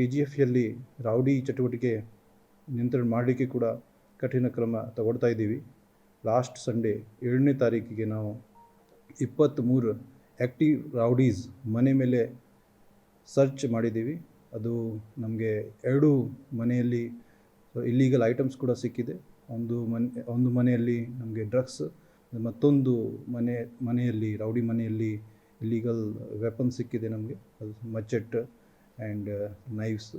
K G ಎಫ್ಯಲ್ಲಿ rowdy ಚಟುವಟಿಕೆ ನಿಯಂತ್ರಣ ಮಾಡಲಿಕ್ಕೆ ಕೂಡ ಕಠಿಣ ಕ್ರಮ ತಗೊಳ್ತಾ ಇದ್ದೀವಿ. ಲಾಸ್ಟ್ ಸಂಡೇ ಏಳನೇ ತಾರೀಕಿಗೆ ನಾವು ಇಪ್ಪತ್ತ್ಮೂರು ಆ್ಯಕ್ಟಿವ್ ರೌಡೀಸ್ ಮನೆ ಮೇಲೆ ಸರ್ಚ್ ಮಾಡಿದ್ದೀವಿ. ಅದು ನಮಗೆ ಎರಡು ಮನೆಯಲ್ಲಿ ಇಲ್ಲೀಗಲ್ ಐಟಮ್ಸ್ ಕೂಡ ಸಿಕ್ಕಿದೆ. ಒಂದು ಮನೆ, ಒಂದು ಮನೆಯಲ್ಲಿ ನಮಗೆ ಡ್ರಗ್ಸ್, ಮತ್ತೊಂದು ಮನೆ, ಮನೆಯಲ್ಲಿ, ರೌಡಿ ಮನೆಯಲ್ಲಿ ಇಲ್ಲೀಗಲ್ ವೆಪನ್ ಸಿಕ್ಕಿದೆ ನಮಗೆ. ಅದು ಆ್ಯಂಡ್ ನೈವ್ಸು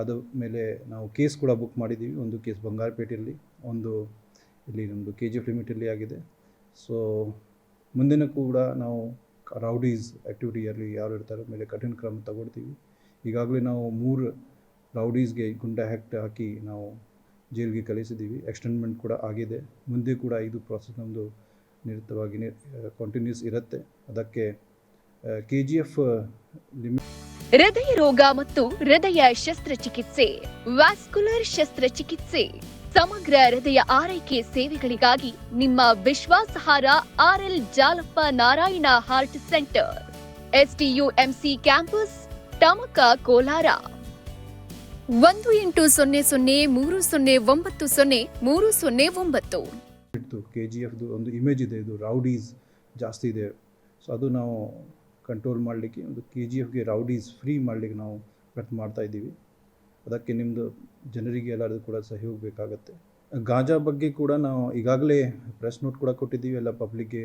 ಅದು ಮೇಲೆ ನಾವು ಕೇಸ್ ಕೂಡ ಬುಕ್ ಮಾಡಿದ್ದೀವಿ. ಒಂದು ಕೇಸ್ ಬಂಗಾರಪೇಟೆಯಲ್ಲಿ, ಒಂದು ಇಲ್ಲಿ ನಮ್ಮದು ಕೆ ಜಿ ಎಫ್ ಲಿಮಿಟಲ್ಲಿ ಆಗಿದೆ. ಸೊ ಮುಂದಿನ ಕೂಡ ನಾವು ರೌಡೀಸ್ ಆ್ಯಕ್ಟಿವಿಟಿಯಲ್ಲಿ ಯಾರು ಇರ್ತಾರೆ ಮೇಲೆ ಕಠಿಣ ಕ್ರಮ ತಗೊಳ್ತೀವಿ. ಈಗಾಗಲೇ ನಾವು ಮೂರು ರೌಡೀಸ್ಗೆ ಗುಂಡ ಹ್ಯಾಕ್ಟ್ ಹಾಕಿ ನಾವು ಜೈಲಿಗೆ ಕಳಿಸಿದ್ದೀವಿ. ಎಕ್ಸ್ಟೆಂಡ್ಮೆಂಟ್ ಕೂಡ ಆಗಿದೆ. ಮುಂದೆ ಕೂಡ ಇದು ಪ್ರಾಸೆಸ್ ನಮ್ಮದು ನಿರತವಾಗಿ ಕಂಟಿನ್ಯೂಸ್ ಇರುತ್ತೆ. ಅದಕ್ಕೆ ಕೆ ಜಿ ಎಫ್ ಲಿಮಿಟ್ ಹೃದಯ ರೋಗ ಮತ್ತು ಹೃದಯ ಶಸ್ತ್ರಚಿಕಿತ್ಸೆ, ವ್ಯಾಸ್ಕುಲರ್ ಶಸ್ತ್ರಚಿಕಿತ್ಸೆ, ಸಮಗ್ರ ಹೃದಯ ಆರೈಕೆ ಸೇವೆಗಳಿಗಾಗಿ ನಿಮ್ಮ ವಿಶ್ವಾಸಾರ್ಹ R L Jalappa Narayana heart centre, SDUMC campus, Tamaka Kolar. ಒಂದು ಎಂಟು ಸೊನ್ನೆ ಸೊನ್ನೆ ಮೂರು ಸೊನ್ನೆ ಒಂಬತ್ತು ಸೊನ್ನೆ ಮೂರು ಸೊನ್ನೆ ಒಂಬತ್ತು. ಕೆ ಜಿ ಎಫ್ದು ಒಂದು ಇಮೇಜ್ ಇದೆ, ಇದು ರೌಡೀಸ್ ಜಾಸ್ತಿ ಇದೆ. ಸೊ ಅದು ನಾವು ಕಂಟ್ರೋಲ್ ಮಾಡಲಿಕ್ಕೆ ಒಂದು ಕೆ ಜಿ ಎಫ್ಗೆ ರೌಡೀಸ್ ಫ್ರೀ ಮಾಡಲಿಕ್ಕೆ ನಾವು ಪ್ರಯತ್ನ ಮಾಡ್ತಾ ಇದ್ದೀವಿ. ಅದಕ್ಕೆ ನಿಮ್ಮದು ಜನರಿಗೆ ಎಲ್ಲರದ್ದು ಕೂಡ ಸಹಯೋಗ ಬೇಕಾಗುತ್ತೆ ಗಾಂಜಾ ಬಗ್ಗೆ ಕೂಡ ನಾವು ಈಗಾಗಲೇ ಪ್ರೆಸ್ ನೋಟ್ ಕೂಡ ಕೊಟ್ಟಿದ್ದೀವಿ. ಎಲ್ಲ ಪಬ್ಲಿಕ್ಗೆ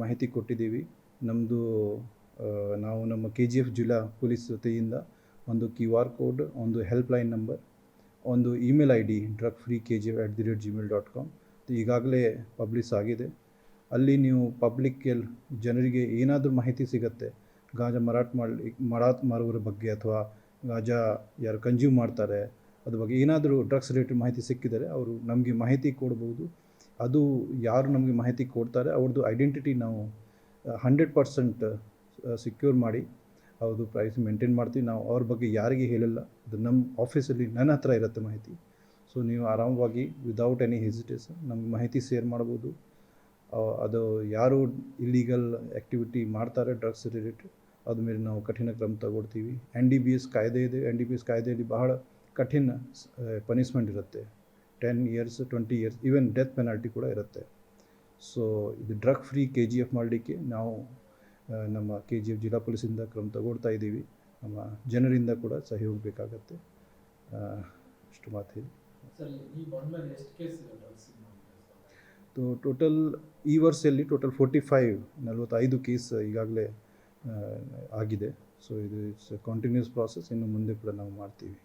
ಮಾಹಿತಿ ಕೊಟ್ಟಿದ್ದೀವಿ. ನಮ್ಮದು ನಾವು ನಮ್ಮ ಕೆ ಜಿ ಎಫ್ ಜಿಲ್ಲಾ ಪೊಲೀಸ್ ಜೊತೆಯಿಂದ ಒಂದು ಕ್ಯೂ ಆರ್ ಕೋಡ್ ಒಂದು ಹೆಲ್ಪ್ಲೈನ್ ನಂಬರ್ ಒಂದು email I D drug free K G F at the rate Gmail dot com ಈಗಾಗಲೇ ಪಬ್ಲಿಸ್ ಆಗಿದೆ. ಅಲ್ಲಿ ನೀವು ಪಬ್ಲಿಕ್ಕೆಲ್ ಜನರಿಗೆ ಏನಾದರೂ ಮಾಹಿತಿ ಸಿಗುತ್ತೆ, ಗಾಂಜಾ ಮಾರಾಟ ಮಾಡಲಿ ಮಾರಾಟ ಮಾರುವರ ಬಗ್ಗೆ ಅಥವಾ ಗಾಂಜಾ ಯಾರು ಕನ್ಸ್ಯೂಮ್ ಮಾಡ್ತಾರೆ, ಅದ್ರ ಬಗ್ಗೆ ಏನಾದರೂ ಡ್ರಗ್ಸ್ ರಿಲೇಟೆಡ್ ಮಾಹಿತಿ ಸಿಕ್ಕಿದರೆ ಅವರು ನಮಗೆ ಮಾಹಿತಿ ಕೊಡ್ಬೋದು. ಅದು ಯಾರು ನಮಗೆ ಮಾಹಿತಿ ಕೊಡ್ತಾರೆ ಅವ್ರದ್ದು ಐಡೆಂಟಿಟಿ ನಾವು ಹಂಡ್ರೆಡ್ ಪರ್ಸೆಂಟ್ ಸಿಕ್ಯೂರ್ ಮಾಡಿ ಅವ್ರದ್ದು ಪ್ರೈಸ್ ಮೇಂಟೈನ್ ಮಾಡ್ತೀವಿ. ನಾವು ಅವ್ರ ಬಗ್ಗೆ ಯಾರಿಗೆ ಹೇಳಿಲ್ಲ, ಅದು ನಮ್ಮ ಆಫೀಸಲ್ಲಿ ನನ್ನ ಹತ್ರ ಇರುತ್ತೆ ಮಾಹಿತಿ. ಸೊ ನೀವು ಆರಾಮವಾಗಿ ವಿದೌಟ್ ಎನಿ ಹೆಸಿಟೇಷನ್ ನಮಗೆ ಮಾಹಿತಿ ಶೇರ್ ಮಾಡ್ಬೋದು. ಅದು ಯಾರು ಇಲ್ಲೀಗಲ್ ಆ್ಯಕ್ಟಿವಿಟಿ ಮಾಡ್ತಾರೆ ಡ್ರಗ್ಸ್ ರಿಲೇಟೆಡ್ ಅದ ಮೇಲೆ ನಾವು ಕಠಿಣ ಕ್ರಮ ತಗೊಳ್ತೀವಿ. ಎನ್ ಡಿ ಬಿ ಎಸ್ ಕಾಯ್ದೆ ಇದೆ. ಎನ್ ಡಿ ಬಿ ಎಸ್ ಕಾಯ್ದೆಯಲ್ಲಿ ಬಹಳ ಕಠಿಣ ಪನಿಷ್ಮೆಂಟ್ ಇರುತ್ತೆ. Ten years twenty years even death penalty ಕೂಡ ಇರುತ್ತೆ. ಸೊ ಇದು drug free K G F ಮಾಡಲಿಕ್ಕೆ ನಾವು ನಮ್ಮ ಕೆ ಜಿ ಎಫ್ ಜಿಲ್ಲಾ ಪೊಲೀಸಿಂದ ಕ್ರಮ ತಗೊಳ್ತಾ ಇದ್ದೀವಿ. ನಮ್ಮ ಜನರಿಂದ ಕೂಡ ಸಹಯೋಗ ಬೇಕಾಗತ್ತೆ ಅಷ್ಟು ಮಾತು ಹೇಳಿ. ಟೋಟಲ್ ಈ ವರ್ಷದಲ್ಲಿ ಟೋಟಲ್ ಫೋರ್ಟಿ ಫೈವ್ ನಲವತ್ತೈದು ಕೇಸ್ ಈಗಾಗಲೇ ಆಗಿದೆ. ಸೊ ಇದು ಇಟ್ಸ್ ಕಂಟಿನ್ಯೂಸ್ ಪ್ರಾಸೆಸ್ ಇನ್ನು ಮುಂದೆ ಕೂಡ ನಾವು ಮಾಡ್ತೀವಿ.